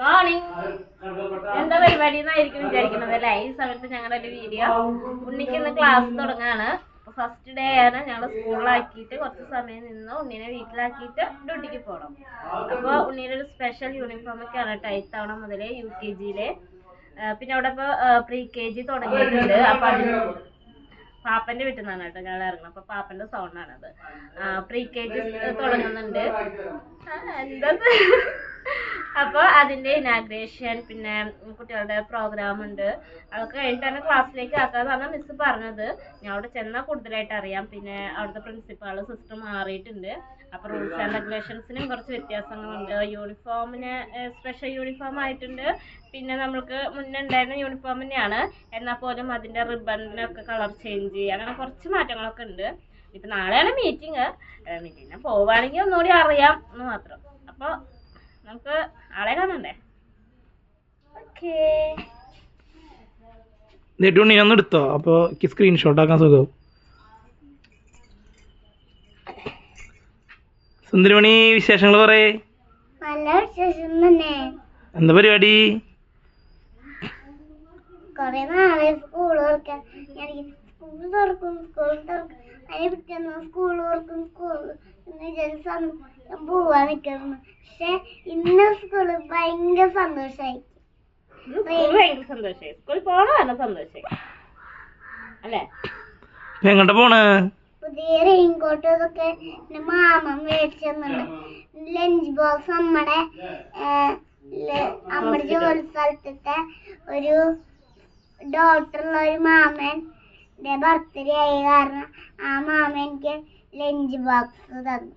Morning എന്താ പരിപാടി എന്നായിരിക്കും വിചാരിക്കുന്നത് അല്ലേ? ഈ സമയത്ത് ഞങ്ങളുടെ ഒരു വീഡിയോ. ഉണ്ണിക്ക് ഇന്ന് ക്ലാസ് തുടങ്ങാണ്. ഫസ്റ്റ് ഡേ ആണ് ഞങ്ങൾ സ്കൂളിലാക്കിയിട്ട് കുറച്ച് സമയം നിന്ന് ഉണ്ണിനെ വീട്ടിലാക്കിയിട്ട് ഡ്യൂട്ടിക്ക് പോകണം അപ്പോൾ ഉണ്ണിയുടെ ഒരു സ്പെഷ്യൽ യൂണിഫോം ഒക്കെയാണ് കേട്ടോ ഇത്തവണ മുതൽ യു കെ ജിയിലെ. പിന്നെ അവിടെ ഇപ്പോൾ പ്രീ കെ ജി തുടങ്ങിയിട്ടുണ്ട്. അപ്പോൾ അതിന് പാപ്പന്റെ വീട്ടിൽ നിന്നാണ് കേട്ടോ ഞങ്ങൾ ഇറങ്ങുന്നത് അപ്പൊ പാപ്പന്റെ സൗണ്ടാണത്. പ്രീ കെ ജി തുടങ്ങുന്നുണ്ട്. എന്താ അപ്പൊ അതിന്റെ ഇനാഗ്രേഷൻ പിന്നെ കുട്ടികളുടെ പ്രോഗ്രാം ഉണ്ട്. അതൊക്കെ കഴിഞ്ഞിട്ട് തന്നെ ക്ലാസ്സിലേക്ക് ആക്കാന്നാണ് മിസ് പറഞ്ഞത്. ഞാൻ അവിടെ ചെന്നാൽ കൂടുതലായിട്ട് അറിയാം. പിന്നെ അവിടുത്തെ പ്രിൻസിപ്പാൾ സിസ്റ്റർ മാറിയിട്ടുണ്ട്. അപ്പൊ റൂൾസ് ആൻഡ് റെഗുലേഷൻസിനും കുറച്ച് വ്യത്യാസങ്ങളുണ്ട്. യൂണിഫോമിന് സ്പെഷ്യൽ യൂണിഫോം ആയിട്ടുണ്ട്. പിന്നെ നമ്മൾക്ക് മുന്നേ ഉണ്ടായിരുന്ന യൂണിഫോം തന്നെയാണ്. എന്നാൽ പോലും അതിന്റെ റിബണിനൊക്കെ കളർ ചേഞ്ച് അങ്ങനെ കുറച്ച് മാറ്റങ്ങളൊക്കെ ഉണ്ട്. ഇപ്പൊ നാളെയാണ് മീറ്റിംഗ് മീറ്റിങ്ങിന് പോവുകയാണെങ്കിൽ ഒന്നുകൂടി അറിയാം എന്ന് മാത്രം. അപ്പോൾ നമുക്ക് ആളെ കാണണ്ടേ? ഓക്കേ. ഒന്ന് എടുത്തോ? അപ്പോൾ സ്ക്രീൻഷോട്ട് ആക്കാൻ സുഖം. സുന്ദരമണി വിശേഷങ്ങൾ പറയേ. നല്ല വിശേഷം തന്നെ. എന്താ പരിപാടി? കൊറേ നാളെ സ്കൂൾ തുറക്കാൻ സ്കൂൾ തുറക്കും സ്കൂൾ തുറക്കും. അതിനെ പിറ്റേന്ന് സ്കൂൾ തുറക്കും സ്കൂൾ എന്ന് വിചാരിച്ച പോവാൻ നിൽക്കുന്നു. പക്ഷെ ഇന്ന് സ്കൂളിൽ ഭയങ്കര സന്തോഷമായി. ഭയങ്കര സന്തോഷമായി. സ്കൂളിൽ പോകണ സന്തോഷമായി. അല്ലേ? എങ്ങോട്ടാ പോണ്? പുതിയ റെയിൻകോട്ട് ഇതൊക്കെ എന്റെ മാമൻ മേടിച്ചു തന്നിട്ടുണ്ട്. ലഞ്ച് ബോക്സ് നമ്മുടെ നമ്മുടെ ജോലി സ്ഥലത്തെ ഒരു ഡോക്ടറുള്ള ഒരു മാമൻ ബർത്ത്ഡേ ആയ കാരണം ആ മാമൻ എനിക്ക് ലഞ്ച് ബോക്സ് തന്നു.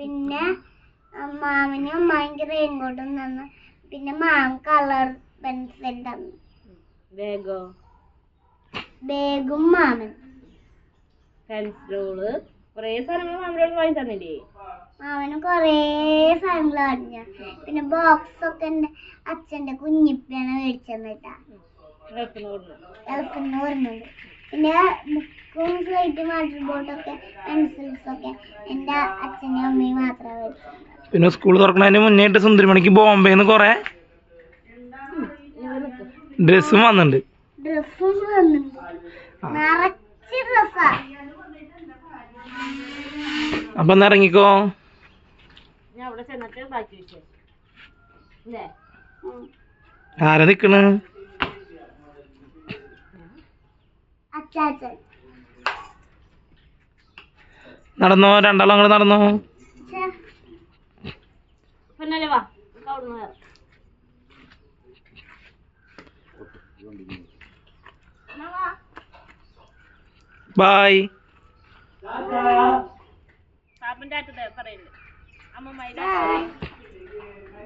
പിന്നെ മാമന് ഭയങ്കര റെയിൻകോട്ടും തന്നു പിന്നെ മാം കളർ പെൻസിൽ തന്നു ബാഗോ ബാഗും മാമൻ പെൻസിലുകൾ കുറേ സാധനങ്ങൾ മാമനോട് വാങ്ങി തന്നില്ലേ? മാമന് കൊറേ സാധനങ്ങൾ വാങ്ങിയ പിന്നെ ബോക്സ് ഒക്കെ എന്റെ അച്ഛന്റെ കുഞ്ഞിപ്പിയാണ് മേടിച്ചെന്നിട്ടാ ഇളക്കുന്ന ഓർമ്മയുണ്ട് പിന്നെ ബുക്കും സ്ലേറ്റും വാട്ടർ ബോട്ടൊക്കെ പെൻസിൽസൊക്കെ എന്റെ അച്ഛനും അമ്മയും മാത്രമേ മേടിച്ചത് പിന്നെ സ്കൂൾ തുറക്കണതിന് മുന്നേ ആയിട്ട് സുന്ദരിമണിക്ക് ബോംബെന്ന് കുറേ ഡ്രസ്സും വന്നിട്ടുണ്ട്. ഡ്രസ്സും നിറച്ച് ഡ്രസ്സാ. അപ്പൊ ഒന്ന് ഇറങ്ങിക്കോ. ആരാ നിക്കണ്? നടന്നോ? രണ്ടാളും അങ്ങോട്ട് നടന്നോ? ബായ്. പാപ്പന്റെ അടുത്ത് പറയുന്നുണ്ട് അമ്മമ്മയുടെ bye.